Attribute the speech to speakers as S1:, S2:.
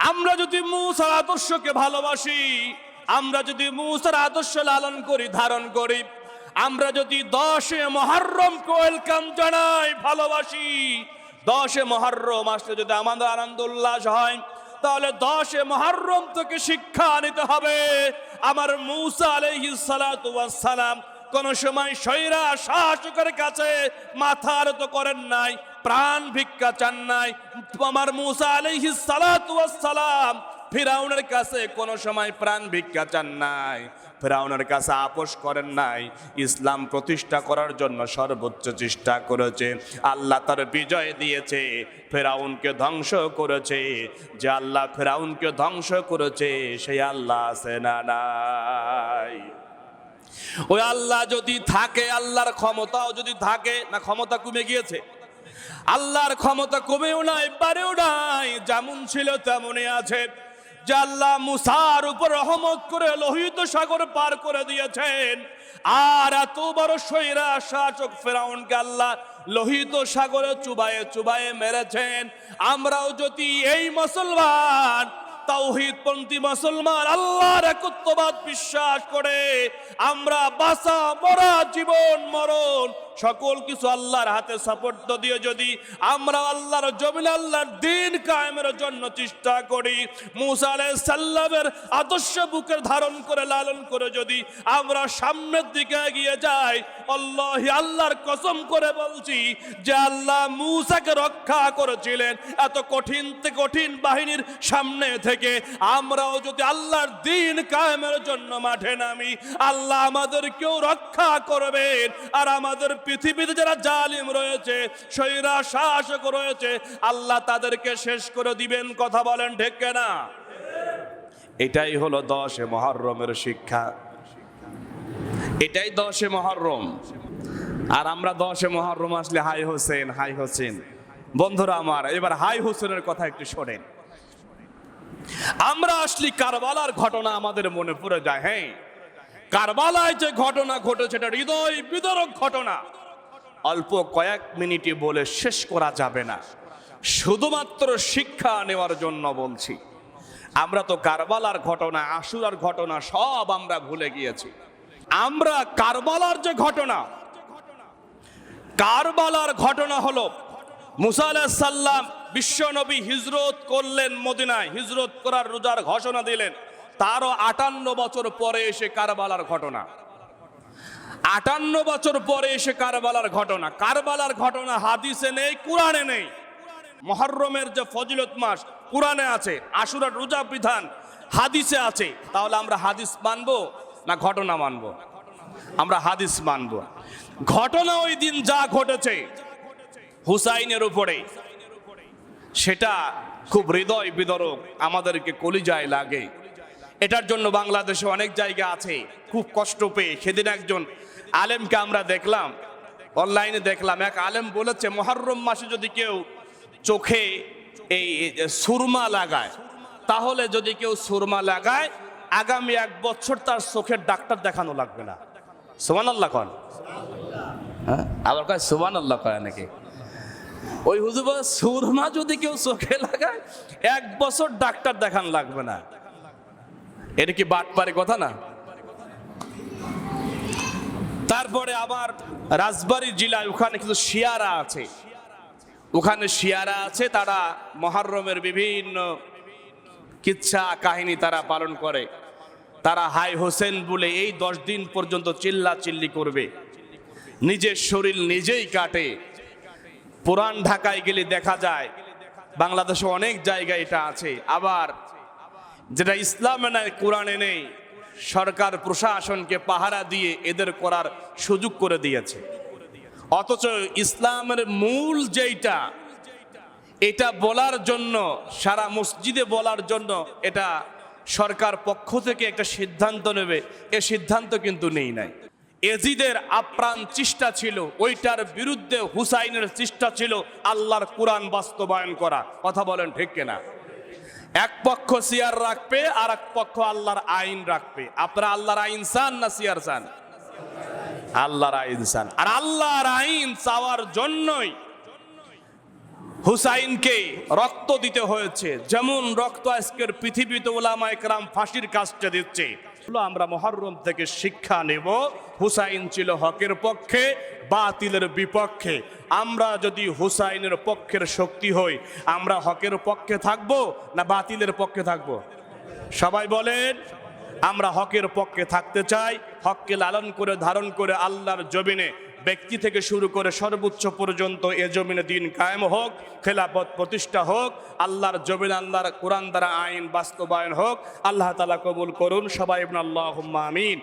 S1: আমরা যদি মুসার আদর্শকে ভালোবাসি, আমরা যদি মুসার আদর্শ লালন করি, ধারণ করি, আমরা যদি দশে মহরমকে ওয়েলকাম জানাই, ভালোবাসি, দশে মহরম আসলে যদি আমাদের আনন্দ উল্লাস হয়, তাহলে দশে মহরম থেকে শিক্ষা নিতে হবে। আমার মুসা আলাইহিস সালাতু সালাম কোন সময় সৈরা শাসকের কাছে মাথা তো করেন নাই, প্রাণ ভিক্ষা চান নাই। আমার মুসা ওয়াস সালাম ফিরাউনের কাছে কোন সময় প্রাণ ভিক্ষা চান নাই, ফেরাউনের কাছে আপোষ করেন নাই। ইসলাম প্রতিষ্ঠা করার জন্য সর্বোচ্চ চেষ্টা করেছে, আল্লাহ তার বিজয় দিয়েছে, ফেরাউনকে ধ্বংস করেছে। যে আল্লাহ ফেরাউনকে ধ্বংস করেছে, সেই আল্লাহ আছে না নাই। ওই আল্লাহ যদি থাকে, আল্লাহর ক্ষমতাও যদি থাকে, না ক্ষমতা কমে গিয়েছে? আল্লাহর ক্ষমতা কমেও নাই পারেও নাই, যেমন ছিল তেমনই আছে। যে আল্লাহ মুসার উপর রহমত করে লোহিত সাগর পার করে দিয়েছেন, আর এত বড় সৈরা শাসক ফেরাউনকে আল্লাহ লোহিত সাগরে চুবায়ে চুবায়ে মেরেছেন। আমরাও যদি এই মুসলমান তাওহিদপন্থী মুসলমান আল্লাহর একত্ববাদ বিশ্বাস করে আমরা বাসা মরা জীবন মরণ সকল কিছু আল্লাহর হাতে সাপোর্ট দিয়ে যদি। আমরা আল্লাহর জমিন আল্লাহর দিন কায়েমের জন্য চেষ্টা করি। মুসা সাল্লামের আদর্শ বুকের ধারণ করে, লালন করে যদি আমরা সামনের দিকে এগিয়ে যাই, আল্লাহ আল্লাহর কসম করে বলছি যে আল্লাহ মুসাকে রক্ষা করেছিলেন এত কঠিন কঠিন বাহিনীর সামনে থেকে। আমরাও যদি আল্লাহর দিন কায়েমের জন্য মাঠে নামি, আল্লাহ আমাদেরকেও রক্ষা করবেন। আর আমাদের পৃথিবীতে যারা জালিম রয়েছে, সৈরা শাসক রয়েছে, আল্লাহ তাদেরকে শেষ করে দিবেন, কথা বলেন ঠিক না এটাই হলো দশে মহরমের শিক্ষা। এটাই দশে মহরম। আর আমরা দশে মহরম আসলে হাই হোসেন হাই হোসেন। বন্ধুরা আমার, এবার হাই হোসেনের কথা একটু শোনেন। আমরা আসলি কারবালার ঘটনা আমাদের মনে পড়ে যায় হ্যাঁ? কারবালায় যে ঘটনা ঘটেছে, এটা হৃদয় বিদরক ঘটনা। অল্প কয়েক মিনিটে বলে শেষ করা যাবে না। শুধুমাত্র শিক্ষা নেওয়ার জন্য বলছি। আমরা তো কারবালার ঘটনা, আশুরার ঘটনা সব আমরা ভুলে গিয়েছি। আমরা কারবালার যে ঘটনা, কারবালার ঘটনা হলো, মুসা সাল্লাম বিশ্বনবী হিজরত করলেন মদিনায়, হিজরত করার রোজার ঘোষণা দিলেন। তারও আটান্ন বছর পরে এসে কারবালার ঘটনা। আটান্ন বছর পরে এসে কারবালার ঘটনা। কারবালার ঘটনা হাদিসে নেই, কোরআনে নেই। মহরমের যে ফজিলত মাস, কোরআনে আছে, আশুরার রোজা বিধান হাদিসে আছে। তাহলে আমরা হাদিস মানবো না ঘটনা মানবো? আমরা হাদিস মানবো। ঘটনা ওই দিন যা ঘটেছে, হুসাইনের উপরে, সেটা খুব হৃদয় বিদরক, আমাদেরকে কলিজায় লাগে। এটার জন্য বাংলাদেশে অনেক জায়গা আছে, খুব কষ্ট পেয়ে। সেদিন একজন আলেমকে আমরা দেখলাম অনলাইনে দেখলাম। এক আলেম বলেছে, মহরম মাসে যদি কেউ চোখে এই সুরমা লাগায়, তাহলে যদি কেউ সুরমা লাগায়, আগামী এক বছর তার চোখের ডাক্তার দেখানো লাগবে না। সোমান আল্লাহ কন। হ্যাঁ? আবার সোমান আল্লাহ কয় নাকি? ওই হুজুর সুরমা যদি কেউ চোখে লাগায়, এক বছর ডাক্তার দেখান লাগবে না। এটা কি বাটপারে কথা না? তারপরে আবার রাজবাড়ী জেলায় ওখানে কিছু শিয়ারা আছে। ওখানে শিয়ারা আছে, তারা মহারমের বিভিন্ন কিচ্ছা কাহিনী তারা পালন করে। তারা হাই হোসেন বলে এই দশ দিন পর্যন্ত চিল্লা চিল্লি করবে। নিজের শরীর নিজেই কাটে। পুরান ঢাকায় গেলে দেখা যায়, বাংলাদেশে অনেক জায়গায় এটা আছে। আবার যেটা ইসলামে নাই, কোরআনে নেই, সরকার প্রশাসনকে পাহারা দিয়ে এদের করার সুযোগ করে দিয়েছে। অথচ ইসলামের মূল যেইটা, এটা বলার জন্য, সারা মসজিদে বলার জন্য এটা সরকার পক্ষ থেকে একটা সিদ্ধান্ত নেবে, এ সিদ্ধান্ত কিন্তু নেই নাই। এজিদের আপ্রাণ চেষ্টা ছিল, ওইটার বিরুদ্ধে হুসাইনের চেষ্টা ছিল, আল্লাহর কোরআন বাস্তবায়ন করা। কথা বলেন ঠিক কিনা? এক পক্ষ সিয়ার রাখবে আর এক পক্ষ আল্লাহর আইন রাখবে। আপনারা আল্লাহর আইন চান না সিয়ার চান? আল্লাহর আইন চান। আর আল্লাহর আইন চাওয়ার জন্যই হুসাইনকে রক্ত দিতে হয়েছে। যেমন রক্ত আজকের পৃথিবীতে ওলামা একরাম ফাঁসির কাজটা দিচ্ছে। আমরা মহরম থেকে শিক্ষা নেব। হুসাইন ছিল হকের পক্ষে, বাতিলের বিপক্ষে। আমরা যদি হুসাইনের পক্ষের শক্তি হই, আমরা হকের পক্ষে থাকব না বাতিলের পক্ষে থাকব? সবাই বলেন, আমরা হকের পক্ষে থাকতে চাই, হককে লালন করে, ধারণ করে আল্লাহর জমিনে। ব্যক্তি থেকে শুরু করে সর্বোচ্চ পর্যন্ত এ জমিনে দিন কায়েম হোক খেলাপথ প্রতিষ্ঠা হোক, আল্লাহর জমিন, আল্লাহর কোরআন দ্বারা আইন বাস্তবায়ন হোক, আল্লাহ তালা কবুল করুন। সবাই আল্লাহ আমিন।